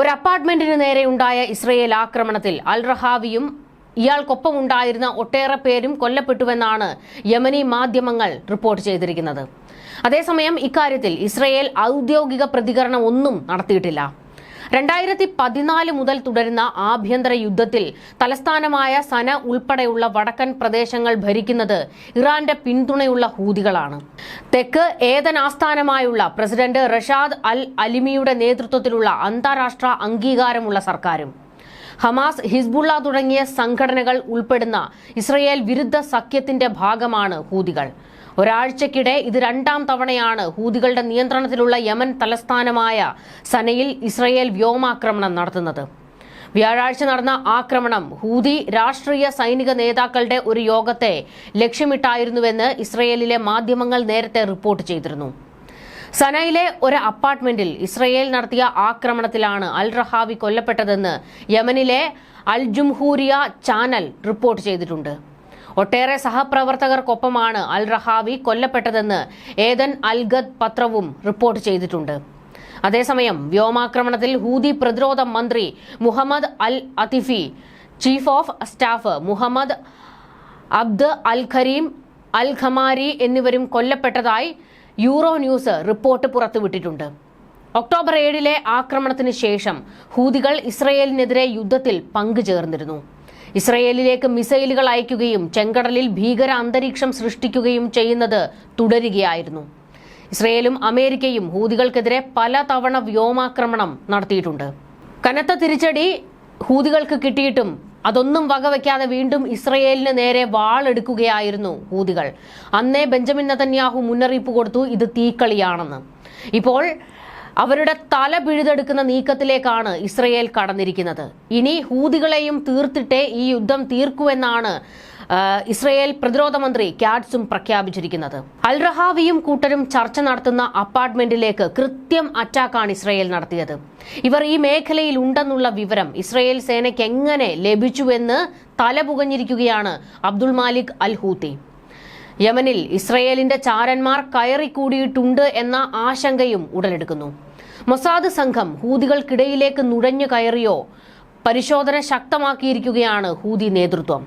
ഒരു അപ്പാർട്ട്മെന്റിന് നേരെയുണ്ടായ ഇസ്രയേൽ ആക്രമണത്തിൽ അൽ റഹാവിയും ഇയാൾക്കൊപ്പം ഉണ്ടായിരുന്ന ഒട്ടേറെ പേരും കൊല്ലപ്പെട്ടുവെന്നാണ് യമനി മാധ്യമങ്ങൾ റിപ്പോർട്ട് ചെയ്തിരിക്കുന്നത്. അതേസമയം ഇക്കാര്യത്തിൽ ഇസ്രയേൽ ഔദ്യോഗിക പ്രതികരണം ഒന്നും നടത്തിയിട്ടില്ല. രണ്ടായിരത്തി പതിനാല് മുതൽ തുടരുന്ന ആഭ്യന്തര യുദ്ധത്തിൽ തലസ്ഥാനമായ സന ഉൾപ്പെടെയുള്ള വടക്കൻ പ്രദേശങ്ങൾ ഭരിക്കുന്നത് ഇറാന്റെ പിന്തുണയുള്ള ഹൂതികളാണ്. തെക്ക് ഏതൻ ആസ്ഥാനമായുള്ള പ്രസിഡന്റ് റഷാദ് അൽ അലിമിയുടെ നേതൃത്വത്തിലുള്ള അന്താരാഷ്ട്ര അംഗീകാരമുള്ള സർക്കാരും ഹമാസ് ഹിസ്ബുള്ള തുടങ്ങിയ സംഘടനകൾ ഉൾപ്പെടുന്ന ഇസ്രയേൽ വിരുദ്ധ സഖ്യത്തിന്റെ ഭാഗമാണ് ഹൂതികൾ. ഒരാഴ്ചക്കിടെ ഇത് രണ്ടാം തവണയാണ് ഹൂതികളുടെ നിയന്ത്രണത്തിലുള്ള യമൻ തലസ്ഥാനമായ സനയിൽ ഇസ്രയേൽ വ്യോമാക്രമണം നടത്തുന്നത്. വ്യാഴാഴ്ച നടന്ന ആക്രമണം ഹൂതി രാഷ്ട്രീയ സൈനിക നേതാക്കളുടെ ഒരു യോഗത്തെ ലക്ഷ്യമിട്ടായിരുന്നുവെന്ന് ഇസ്രയേലിലെ മാധ്യമങ്ങൾ നേരത്തെ റിപ്പോർട്ട് ചെയ്തിരുന്നു. സനയിലെ ഒരു അപ്പാർട്ട്മെന്റിൽ ഇസ്രയേൽ നടത്തിയ ആക്രമണത്തിലാണ് അൽ റഹാവി കൊല്ലപ്പെട്ടതെന്ന് യമനിലെ അൽ ജുംഹൂരിയ ചാനൽ റിപ്പോർട്ട് ചെയ്തിട്ടുണ്ട്. ഒട്ടേറെ സഹപ്രവർത്തകർക്കൊപ്പമാണ് അൽ റഹാവി കൊല്ലപ്പെട്ടതെന്ന് ഏതൻ അൽഗദ് പത്രവും റിപ്പോർട്ട് ചെയ്തിട്ടുണ്ട്. അതേസമയം വ്യോമാക്രമണത്തിൽ ഹൂതി പ്രതിരോധ മന്ത്രി Mohammed al Atifi chief of staff Mohammed Abd al Karim al Ghamari എന്നിവരും കൊല്ലപ്പെട്ടതായി യൂറോ ന്യൂസ് റിപ്പോർട്ട് പുറത്തുവിട്ടിട്ടുണ്ട് ഒക്ടോബർ ഏഴിലെ ആക്രമണത്തിന് ശേഷം ഹൂതികൾ ഇസ്രയേലിനെതിരെ യുദ്ധത്തിൽ പങ്കുചേർന്നിരുന്നു. ഇസ്രയേലിലേക്ക് മിസൈലുകൾ അയക്കുകയും ചെങ്കടലിൽ ഭീകര അന്തരീക്ഷം സൃഷ്ടിക്കുകയും ചെയ്യുന്നത് തുടരുകയായിരുന്നു. ഇസ്രയേലും അമേരിക്കയും ഹൂതികൾക്കെതിരെ പലതവണ വ്യോമാക്രമണം നടത്തിയിട്ടുണ്ട്. കനത്ത തിരിച്ചടി ഹൂതികൾക്ക് കിട്ടിയിട്ടും അതൊന്നും വകവയ്ക്കാതെ വീണ്ടും ഇസ്രയേലിന് നേരെ വാളെടുക്കുകയായിരുന്നു ഹൂതികൾ. അന്നേ ബെഞ്ചമിൻ നതന്യാഹു മുന്നറിയിപ്പ് കൊടുത്തു ഇത് തീക്കളിയാണെന്ന്. ഇപ്പോൾ അവരുടെ തല പിഴുതെടുക്കുന്ന നീക്കത്തിലേക്കാണ് ഇസ്രയേൽ കടന്നിരിക്കുന്നത്. ഇനി ഹൂതികളെയും തീർത്തിട്ടേ ഈ യുദ്ധം തീർക്കുവെന്നാണ് ആ, ഇസ്രയേൽ പ്രതിരോധ മന്ത്രി കാറ്റ്സും പ്രഖ്യാപിച്ചിരിക്കുന്നത്. അൽറഹാവിയും കൂട്ടരും ചർച്ച നടത്തുന്ന അപ്പാർട്ട്മെന്റിലേക്ക് കൃത്യം അറ്റാക്കാണ് ഇസ്രയേൽ നടത്തിയത്. ഇവർ ഈ മേഖലയിൽ ഉണ്ടെന്നുള്ള വിവരം ഇസ്രയേൽ സേനയ്ക്ക് എങ്ങനെ ലഭിച്ചുവെന്ന് തലപുകഞ്ഞിരിക്കുകയാണ് അബ്ദുൾ മാലിക് അൽ ഹൂത്തി. യമനിൽ ഇസ്രയേലിന്റെ ചാരന്മാർ കയറിക്കൂടിയിട്ടുണ്ട് എന്ന ആശങ്കയും ഉടലെടുക്കുന്നു. മൊസാദ് സംഘം ഹൂതികൾക്കിടയിലേക്ക് നുഴഞ്ഞു കയറിയോ പരിശോധന ശക്തമാക്കിയിരിക്കുകയാണ് ഹൂതി നേതൃത്വം.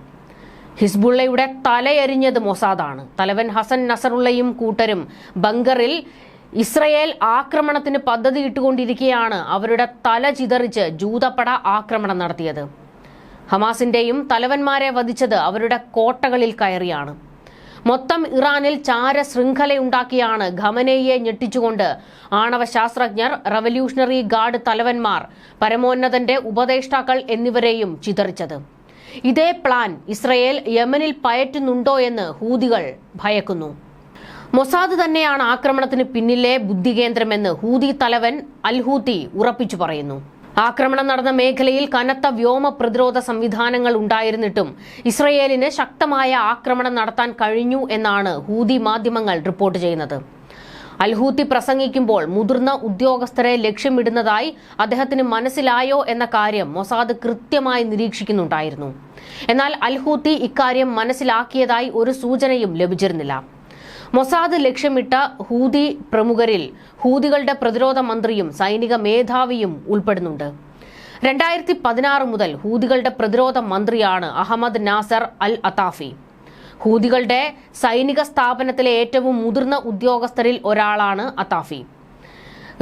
ഹിസ്ബുള്ളയുടെ തലയെറിഞ്ഞത് മൊസാദാണ്. തലവൻ ഹസൻ നസറുള്ളയും കൂട്ടരും ബങ്കറിൽ ഇസ്രയേൽ ആക്രമണത്തിന് പദ്ധതി ഇട്ടുകൊണ്ടിരിക്കെയാണ് അവരുടെ തല ചിതറിച്ച് ജൂതപ്പട ആക്രമണം നടത്തിയത്. ഹമാസിന്റെയും തലവന്മാരെ വധിച്ചത് അവരുടെ കോട്ടകളിൽ കയറിയാണ്. മൊത്തം ഇറാനിൽ ചാര ശൃംഖലയുണ്ടാക്കിയാണ് ഖമനയെ ഞെട്ടിച്ചുകൊണ്ട് ആണവ ശാസ്ത്രജ്ഞർ റവല്യൂഷണറി ഗാർഡ് തലവന്മാർ പരമോന്നതന്റെ ഉപദേഷ്ടാക്കൾ എന്നിവരെയും ചിതറിച്ചത്. ഇതേ പ്ലാൻ ഇസ്രയേൽ യമനിൽ പയറ്റുന്നുണ്ടോ എന്ന് ഹൂതികൾ ഭയക്കുന്നു. മൊസാദ് തന്നെയാണ് ആക്രമണത്തിന് പിന്നിലെ ബുദ്ധികേന്ദ്രമെന്ന് ഹൂതി തലവൻ അൽഹൂത്തി ഉറപ്പിച്ചു പറയുന്നു. ആക്രമണം നടന്ന മേഖലയിൽ കനത്ത വ്യോമ പ്രതിരോധ സംവിധാനങ്ങൾ ഉണ്ടായിരുന്നിട്ടും ഇസ്രയേലിന് ശക്തമായ ആക്രമണം നടത്താൻ കഴിഞ്ഞു എന്നാണ് ഹൂതി മാധ്യമങ്ങൾ റിപ്പോർട്ട് ചെയ്യുന്നത്. അൽഹൂത്തി പ്രസംഗിക്കുമ്പോൾ മുതിർന്ന ഉദ്യോഗസ്ഥരെ ലക്ഷ്യമിടുന്നതായി അദ്ദേഹത്തിന് മനസ്സിലായോ എന്ന കാര്യം മൊസാദ് കൃത്യമായി നിരീക്ഷിക്കുന്നുണ്ടായിരുന്നു. എന്നാൽ അൽഹൂത്തി ഇക്കാര്യം മനസ്സിലാക്കിയതായി ഒരു സൂചനയും ലഭിച്ചിരുന്നില്ല. മൊസാദ് ലക്ഷ്യമിട്ട ഹൂതി പ്രമുഖരിൽ ഹൂതികളുടെ പ്രതിരോധ മന്ത്രിയും സൈനിക മേധാവിയും ഉൾപ്പെടുന്നുണ്ട്. രണ്ടായിരത്തി പതിനാറ് മുതൽ ഹൂതികളുടെ പ്രതിരോധ മന്ത്രിയാണ് അഹമ്മദ് നാസർ അൽ അതാഫി. ഹൂതികളുടെ സൈനിക സ്ഥാപനത്തിലെ ഏറ്റവും മുതിർന്ന ഉദ്യോഗസ്ഥരിൽ ഒരാളാണ് അത്താഫി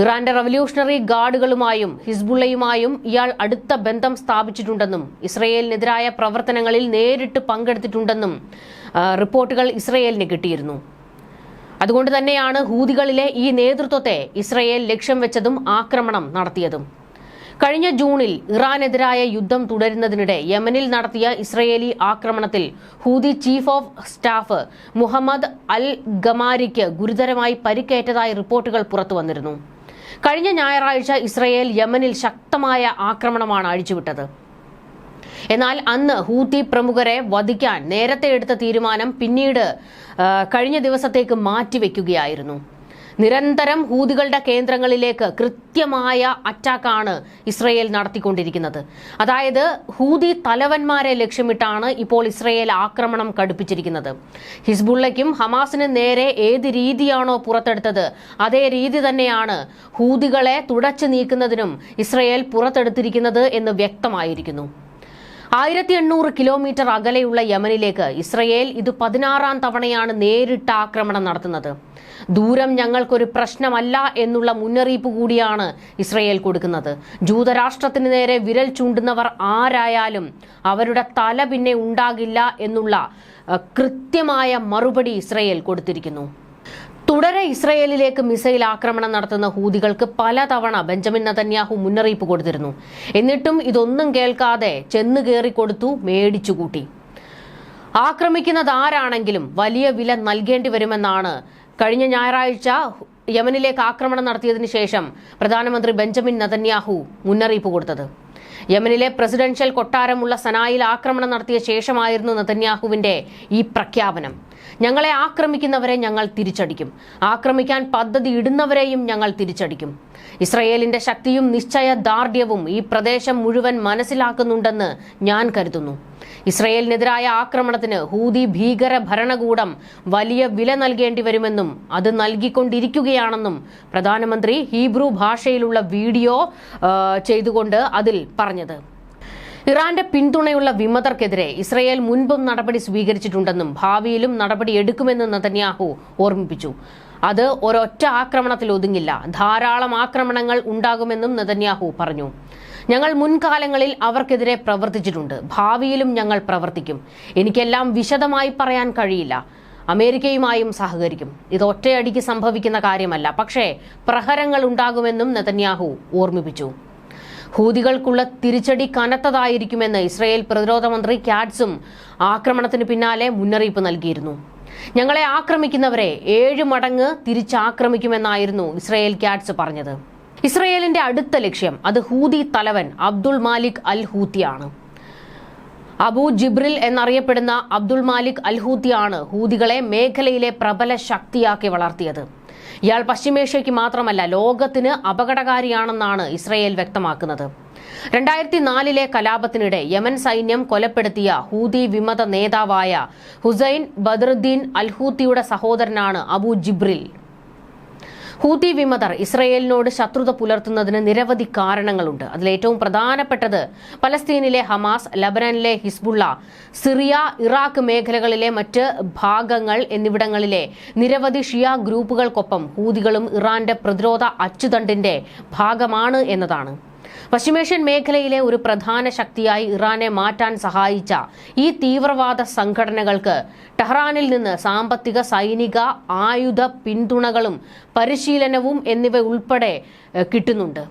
ഇറാന്റെ റവല്യൂഷണറി ഗാർഡുകളുമായും ഹിസ്ബുള്ളയുമായും ഇയാൾ അടുത്ത ബന്ധം സ്ഥാപിച്ചിട്ടുണ്ടെന്നും ഇസ്രയേലിനെതിരായ പ്രവർത്തനങ്ങളിൽ നേരിട്ട് പങ്കെടുത്തിട്ടുണ്ടെന്നും റിപ്പോർട്ടുകൾ ഇസ്രയേലിന് കിട്ടിയിരുന്നു. അതുകൊണ്ട് തന്നെയാണ് ഹൂതികളിലെ ഈ നേതൃത്വത്തെ ഇസ്രയേൽ ലക്ഷ്യം വെച്ചതും ആക്രമണം നടത്തിയതും. കഴിഞ്ഞ ജൂണിൽ ഇറാനെതിരായ യുദ്ധം തുടരുന്നതിനിടെ യമനിൽ നടത്തിയ ഇസ്രയേലി ആക്രമണത്തിൽ Houthi chief of staff Mohammed al ഗമാരിക്ക് ഗുരുതരമായി പരിക്കേറ്റതായി റിപ്പോർട്ടുകൾ പുറത്തുവന്നിരുന്നു. കഴിഞ്ഞ ഞായറാഴ്ച ഇസ്രയേൽ യമനിൽ ശക്തമായ ആക്രമണമാണ് അഴിച്ചുവിട്ടത്. എന്നാൽ അന്ന് ഹൂത്തി പ്രമുഖരെ വധിക്കാൻ നേരത്തെ എടുത്ത തീരുമാനം പിന്നീട് കഴിഞ്ഞ ദിവസത്തേക്ക് മാറ്റിവെക്കുകയായിരുന്നു. നിരന്തരം ഹൂതികളുടെ കേന്ദ്രങ്ങളിലേക്ക് കൃത്യമായ അറ്റാക്കാണ് ഇസ്രയേൽ നടത്തിക്കൊണ്ടിരിക്കുന്നത്. അതായത് ഹൂതി തലവന്മാരെ ലക്ഷ്യമിട്ടാണ് ഇപ്പോൾ ഇസ്രയേൽ ആക്രമണം കടുപ്പിച്ചിരിക്കുന്നത്. ഹിസ്ബുള്ളയ്ക്കും ഹമാസിനും നേരെ ഏത് രീതിയാണോ പുറത്തെടുത്തത് അതേ രീതി തന്നെയാണ് ഹൂതികളെ തുടച്ചു നീക്കുന്നതിനും ഇസ്രയേൽ പുറത്തെടുത്തിരിക്കുന്നത് എന്ന് വ്യക്തമായിരിക്കുന്നു. ആയിരത്തി എണ്ണൂറ് കിലോമീറ്റർ അകലെയുള്ള യമനിലേക്ക് ഇസ്രയേൽ ഇത് പതിനാറാം തവണയാണ് നേരിട്ട് ആക്രമണം നടത്തുന്നത്. ദൂരം ഞങ്ങൾക്കൊരു പ്രശ്നമല്ല എന്നുള്ള മുന്നറിയിപ്പ് കൂടിയാണ് ഇസ്രയേൽ കൊടുക്കുന്നത്. ജൂതരാഷ്ട്രത്തിന് നേരെ വിരൽ ചൂണ്ടുന്നവർ ആരായാലും അവരുടെ തല പിന്നെ ഉണ്ടാകില്ല എന്നുള്ള കൃത്യമായ മറുപടി ഇസ്രയേൽ കൊടുത്തിരിക്കുന്നു. തുടരെ ഇസ്രയേലിലേക്ക് മിസൈൽ ആക്രമണം നടത്തുന്ന ഹൂതികൾക്ക് പലതവണ ബെഞ്ചമിൻ നതന്യാഹു മുന്നറിയിപ്പ് കൊടുത്തിരുന്നു. എന്നിട്ടും ഇതൊന്നും കേൾക്കാതെ ചെന്ന് കയറി കൊടുത്തു മേടിച്ചുകൂട്ടി ആക്രമിക്കുന്നത് ആരാണെങ്കിലും വലിയ വില നൽകേണ്ടി വരുമെന്നാണ് കഴിഞ്ഞ ഞായറാഴ്ച യമനിലേക്ക് ആക്രമണം നടത്തിയതിനു ശേഷം പ്രധാനമന്ത്രി ബെഞ്ചമിൻ നതന്യാഹു മുന്നറിയിപ്പ് കൊടുത്തത്. യമനിലെ പ്രസിഡൻഷ്യൽ കൊട്ടാരമുള്ള സനായിൽ ആക്രമണം നടത്തിയ ശേഷമായിരുന്നു നതന്യാഹുവിന്റെ ഈ പ്രഖ്യാപനം. ഞങ്ങളെ ആക്രമിക്കുന്നവരെ ഞങ്ങൾ തിരിച്ചടിക്കും. ആക്രമിക്കാൻ പദ്ധതി ഇടുന്നവരെയും ഞങ്ങൾ തിരിച്ചടിക്കും. ഇസ്രയേലിന്റെ ശക്തിയും നിശ്ചയ ദാർഢ്യവും ഈ പ്രദേശം മുഴുവൻ മനസ്സിലാക്കുന്നുണ്ടെന്ന് ഞാൻ കരുതുന്നു. ഇസ്രയേലിനെതിരായ ആക്രമണത്തിന് ഹൂതി ഭീകര ഭരണകൂടം വലിയ വില നൽകേണ്ടി വരുമെന്നും അത് നൽകിക്കൊണ്ടിരിക്കുകയാണെന്നും പ്രധാനമന്ത്രി ഹീബ്രു ഭാഷയിലുള്ള വീഡിയോ ചെയ്തുകൊണ്ട് അതിൽ പറഞ്ഞത്. ഇറാന്റെ പിന്തുണയുള്ള വിമതർക്കെതിരെ ഇസ്രയേൽ മുൻപും നടപടി സ്വീകരിച്ചിട്ടുണ്ടെന്നും ഭാവിയിലും നടപടി എടുക്കുമെന്നും നതന്യാഹു ഓർമ്മിപ്പിച്ചു. അത് ഒരൊറ്റ ആക്രമണത്തിൽ ഒതുങ്ങില്ല. ധാരാളം ആക്രമണങ്ങൾ ഉണ്ടാകുമെന്നും നതന്യാഹു പറഞ്ഞു. ഞങ്ങൾ മുൻകാലങ്ങളിൽ അവർക്കെതിരെ പ്രവർത്തിച്ചിട്ടുണ്ട്. ഭാവിയിലും ഞങ്ങൾ പ്രവർത്തിക്കും. എനിക്കെല്ലാം വിശദമായി പറയാൻ കഴിയില്ല. അമേരിക്കയുമായും സഹകരിക്കും. ഇത് ഒറ്റയടിക്ക് സംഭവിക്കുന്ന കാര്യമല്ല. പക്ഷേ പ്രഹരങ്ങൾ ഉണ്ടാകുമെന്നും നെതന്യാഹു ഓർമ്മിപ്പിച്ചു. ഹൂതികൾക്കുള്ള തിരിച്ചടി കനത്തതായിരിക്കുമെന്ന് ഇസ്രയേൽ പ്രതിരോധ മന്ത്രി കാറ്റ്സും ആക്രമണത്തിന് പിന്നാലെ മുന്നറിയിപ്പ് നൽകിയിരുന്നു. ഞങ്ങളെ ആക്രമിക്കുന്നവരെ ഏഴ് മടങ്ങ് തിരിച്ചാക്രമിക്കുമെന്നായിരുന്നു ഇസ്രയേൽ കാറ്റ്സ് പറഞ്ഞത്. ഇസ്രയേലിന്റെ അടുത്ത ലക്ഷ്യം അത് ഹൂതി തലവൻ അബ്ദുൾ മാലിക് അൽ ഹൂത്തിയാണ് അബു ജിബ്രിൽ എന്നറിയപ്പെടുന്ന അബ്ദുൾ മാലിക് അൽ ഹൂത്തിയാണ് ഹൂതികളെ മേഖലയിലെ പ്രബല ശക്തിയാക്കി വളർത്തിയത്. ഇയാൾ പശ്ചിമേഷ്യയ്ക്ക് മാത്രമല്ല ലോകത്തിന് അപകടകാരിയാണെന്നാണ് ഇസ്രയേൽ വ്യക്തമാക്കുന്നത്. രണ്ടായിരത്തി നാലിലെ കലാപത്തിനിടെ യമൻ സൈന്യം കൊലപ്പെടുത്തിയ ഹൂതി വിമത നേതാവായ ഹുസൈൻ ബദറുദ്ദീൻ അൽഹൂത്തിയുടെ സഹോദരനാണ് അബു ജിബ്രിൽ. ഹൂതി വിമതർ ഇസ്രയേലിനോട് ശത്രുത പുലർത്തുന്നതിന് നിരവധി കാരണങ്ങളുണ്ട്. അതിലേറ്റവും പ്രധാനപ്പെട്ടത് പലസ്തീനിലെ ഹമാസ് ലബനനിലെ ഹിസ്ബുള്ള സിറിയ ഇറാഖ് മേഖലകളിലെ മറ്റ് ഭാഗങ്ങൾ എന്നിവിടങ്ങളിലെ നിരവധി ഷിയ ഗ്രൂപ്പുകൾക്കൊപ്പം ഹൂതികളും ഇറാന്റെ പ്രതിരോധ അച്ചുതണ്ടിന്റെ ഭാഗമാണ് എന്നതാണ്. പശ്ചിമേഷ്യൻ മേഖലയിലെ ഒരു പ്രധാന ശക്തിയായി ഇറാനെ മാറ്റാൻ സഹായിച്ച ഈ തീവ്രവാദ സംഘടനകൾക്ക് ടെഹ്റാനിൽ നിന്ന് സാമ്പത്തിക സൈനിക ആയുധ പിന്തുണകളും പരിശീലനവും എന്നിവ ഉൾപ്പെടെ കിട്ടുന്നുണ്ട്.